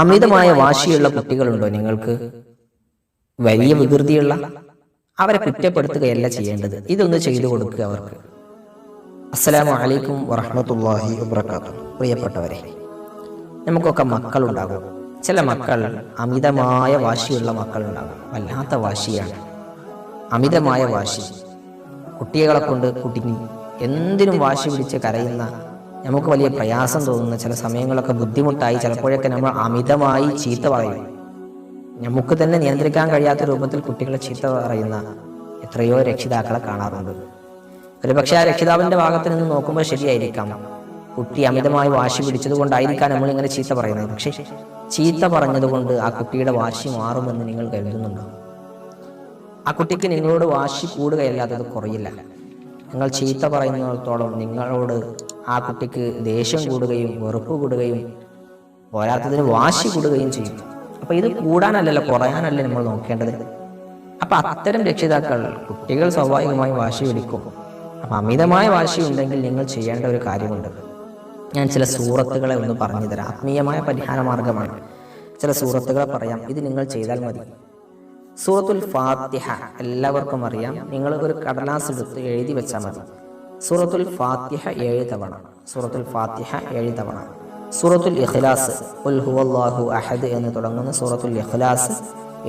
അമിതമായ വാശിയുള്ള കുട്ടികളുണ്ടോ നിങ്ങൾക്ക്? വലിയ വികൃതിയുള്ള? അവരെ കുറ്റപ്പെടുത്തുകയല്ല ചെയ്യേണ്ടത്. ഇതൊന്ന് ചെയ്തു കൊടുക്കുക അവർക്ക്. അസ്സലാമു അലൈക്കും വറഹ്മത്തുള്ളാഹി വബറകാതുഹു. പ്രിയപ്പെട്ടവരെ നമുക്കൊക്കെ മക്കളുണ്ടാകും. ചില മക്കൾ അമിതമായ വാശിയുള്ള മക്കളുണ്ടാകും. വല്ലാത്ത വാശിയാണ്. അമിതമായ വാശി. കുട്ടികളെ കൊണ്ട് കുടുങ്ങി എന്തിനും വാശി പിടിച്ച് കരയുന്ന നമുക്ക് വലിയ പ്രയാസം തോന്നുന്ന ചില സമയങ്ങളൊക്കെ ബുദ്ധിമുട്ടായി ചിലപ്പോഴൊക്കെ നമ്മൾ അമിതമായി ചീത്ത പറയും. നമുക്ക് തന്നെ നിയന്ത്രിക്കാൻ കഴിയാത്ത രൂപത്തിൽ കുട്ടികളെ ചീത്ത പറയുന്ന എത്രയോ രക്ഷിതാക്കളെ കാണാറുണ്ട്. ഒരു പക്ഷേ ആ രക്ഷിതാവിന്റെ ഭാഗത്ത് നിന്ന് നോക്കുമ്പോൾ ശരിയായിരിക്കാം. കുട്ടി അമിതമായി വാശി പിടിച്ചത് കൊണ്ടായിരിക്കാം നമ്മൾ ഇങ്ങനെ ചീത്ത പറയുന്നത്. പക്ഷേ ചീത്ത പറഞ്ഞതുകൊണ്ട് ആ കുട്ടിയുടെ വാശി മാറുമെന്ന് നിങ്ങൾ കരുതുന്നുണ്ടോ? ആ കുട്ടിക്ക് നിങ്ങളോട് വാശി കൂടുകയല്ലാതെ അത് കുറയില്ല. നിങ്ങൾ ചീത്ത പറയുന്നിടത്തോളം നിങ്ങളോട് ആ കുട്ടിക്ക് ദേഷ്യം കൂടുകയും വെറുപ്പ് കൂടുകയും പോരാത്തതിന് വാശി കൂടുകയും ചെയ്യും. അപ്പൊ ഇത് കൂടാനല്ലല്ലോ കുറയാനല്ലേ നമ്മൾ നോക്കേണ്ടത്? അപ്പൊ അത്തരം രക്ഷിതാക്കൾ കുട്ടികൾ സ്വാഭാവികമായി വാശി പിടിക്കും. അപ്പൊ അമിതമായ വാശി ഉണ്ടെങ്കിൽ നിങ്ങൾ ചെയ്യേണ്ട ഒരു കാര്യമുണ്ട്. ഞാൻ ചില സൂറത്തുകളെ ഒന്ന് പറഞ്ഞു തരാം ആത്മീയമായ പരിഹാര മാർഗമാണ് ചില സൂറത്തുകളെ പറയാം. ഇത് നിങ്ങൾ ചെയ്താൽ മതി. സൂറത്തുൽ ഫാത്തിഹ എല്ലാവർക്കും അറിയാം. നിങ്ങൾ ഒരു കടലാസ് എടുത്ത് എഴുതി വെച്ചാൽ മതി. സൂറത്തുൽ ഫാത്തിഹ ഏഴ് തവണ. സൂറത്തുൽ ഫാത്തിഹ ഏഴ് തവണ. സൂറത്തുൽ ഇഖ്ലാസ് ഉൽ ഹുവല്ലാഹു അഹദ് എന്ന് തുടങ്ങുന്ന സൂറത്തുൽ ഇഖ്ലാസ്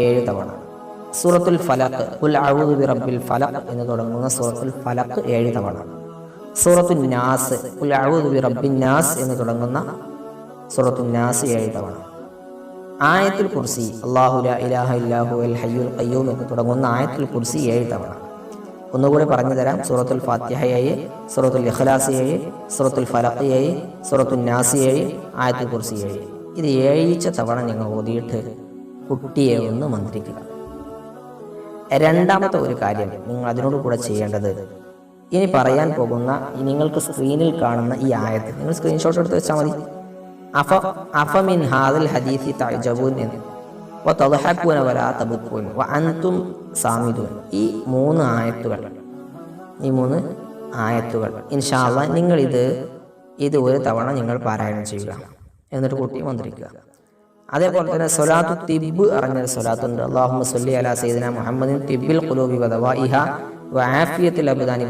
ഏഴ് തവണ. സൂറത്തുൽ ഫലക്ക് ഉൽ അഊദു ബി റബ്ബിൽ ഫലഖ് എന്ന് തുടങ്ങുന്ന സൂറത്തുൽ ഫലക്ക് ഏഴ് തവണ. സൂറത്തുൽ നാസ് ഉൽ അഊദു ബി റബ്ബിൻ നാസ് എന്ന് തുടങ്ങുന്ന സൂറത്തുൽ നാസ് ഏഴ് തവണ. ആയത്തുൽ കുർസി. അള്ളാഹു ഇലാഹ അൽ ഹയ്യുൽ കയ്യൂം എന്ന് തുടങ്ങുന്ന ആയത്തുൽ കുർസി ഏഴ് തവണ. ഒന്നുകൂടി പറഞ്ഞു തരാം. സൂറത്തുൽ ഫാത്തിഹ ഏഴ് സൂറത്തുൽ ഇഖ്ലാസ് ഏഴ് സൂറത്തുൽ ഫലഖ് ഏഴ് സൂറത്തുൽ നാസി ഏഴ് ആയത്തുൽ കുർസി ഏഴ് ഇത് ഏഴീച്ച തവണ നിങ്ങൾ ഓതിയിട്ട് കുട്ടിയെ ഒന്ന് മന്ത്രിക്കുക. രണ്ടാമത്തെ ഒരു കാര്യം നിങ്ങൾ അതിനോട് കൂടെ ചെയ്യേണ്ടത് ഇനി പറയാൻ പോകുന്ന നിങ്ങൾക്ക് സ്ക്രീനിൽ കാണുന്ന ഈ ആയത്ത്. നിങ്ങൾ സ്ക്രീൻഷോട്ട് എടുത്ത് വെച്ചാൽ മതി. അഫ അഫമിൻ ഹാദൽ ഹദീസി തഅജബൂൻ എന്ന്. വതദ്ഹഖൂന വലാ ഈ മൂന്ന് ആയത്തുകൾ. ഈ മൂന്ന് ആയത്തുകൾ. ഇൻഷാ നിങ്ങൾ ഇത് ഇത് ഒരു തവണ നിങ്ങൾ പാരായണം ചെയ്യുക. എന്നിട്ട് കുട്ടി മന്ത്രിക്കുക അതേപോലെ തന്നെ സൊലാത്തു തിബ് അറിഞ്ഞൊരു സൊലാത്തുണ്ട് അള്ളാഹുമ്മ സല്ലി അല സൈദന മുഹമ്മദിൻ തിബിൽ ഖുലൂബി വാഫിയത്തിൽ വആഫിയത്തിൽ അബ്ദാനി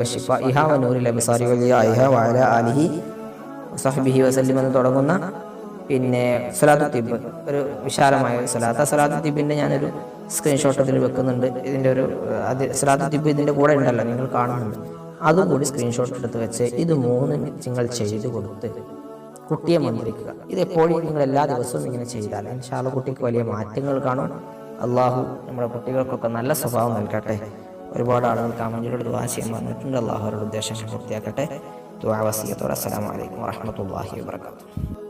ഇഹ വനൂരിൽ അബ്സാരി വലിയാഇഹ വഅല ആലിഹി സഹബിഹി വസല്ലിം എന്ന് തുടങ്ങുന്ന പിന്നെ സലാത്തു തിബ് ഒരു വിശാലമായ ഒരു സലാത്ത്. ആ സലാത്തു തിബിന്റെ ഞാനൊരു സ്ക്രീൻഷോട്ട് ഇതിൽ വെക്കുന്നുണ്ട്. ഇതിന്റെ ഒരു അത് സലാത്തു തിബ് ഇതിന്റെ കൂടെ ഉണ്ടല്ലോ നിങ്ങൾ കാണുന്നുണ്ട്. അതും കൂടി സ്ക്രീൻഷോട്ട് എടുത്ത് വെച്ച് ഇത് മൂന്ന് നിങ്ങൾ ചെയ്തു കൊടുത്ത് കുട്ടിയെ മന്ത്രിക്കുക. ഇത് എപ്പോഴും നിങ്ങൾ എല്ലാ ദിവസവും ഇങ്ങനെ ചെയ്താൽ ഇൻഷാല്ല കുട്ടിക്ക് വലിയ മാറ്റങ്ങൾ കാണും. അള്ളാഹു നമ്മുടെ കുട്ടികൾക്കൊക്കെ നല്ല സ്വഭാവം നൽകട്ടെ. ഒരുപാട് ആളുകൾ കമന്റിലൂടെ ദുവാശയം വന്നിട്ടുണ്ട് പറഞ്ഞിട്ടുണ്ട്. അള്ളാഹു അവരുടെ ഉദ്ദേശങ്ങൾ പൂർത്തിയാക്കട്ടെ. ദുവാവസിയത്തോടെ അസ്സലാമലൈക്കും വറഹ്മത്തുള്ളാഹി വബറകാതുഹു.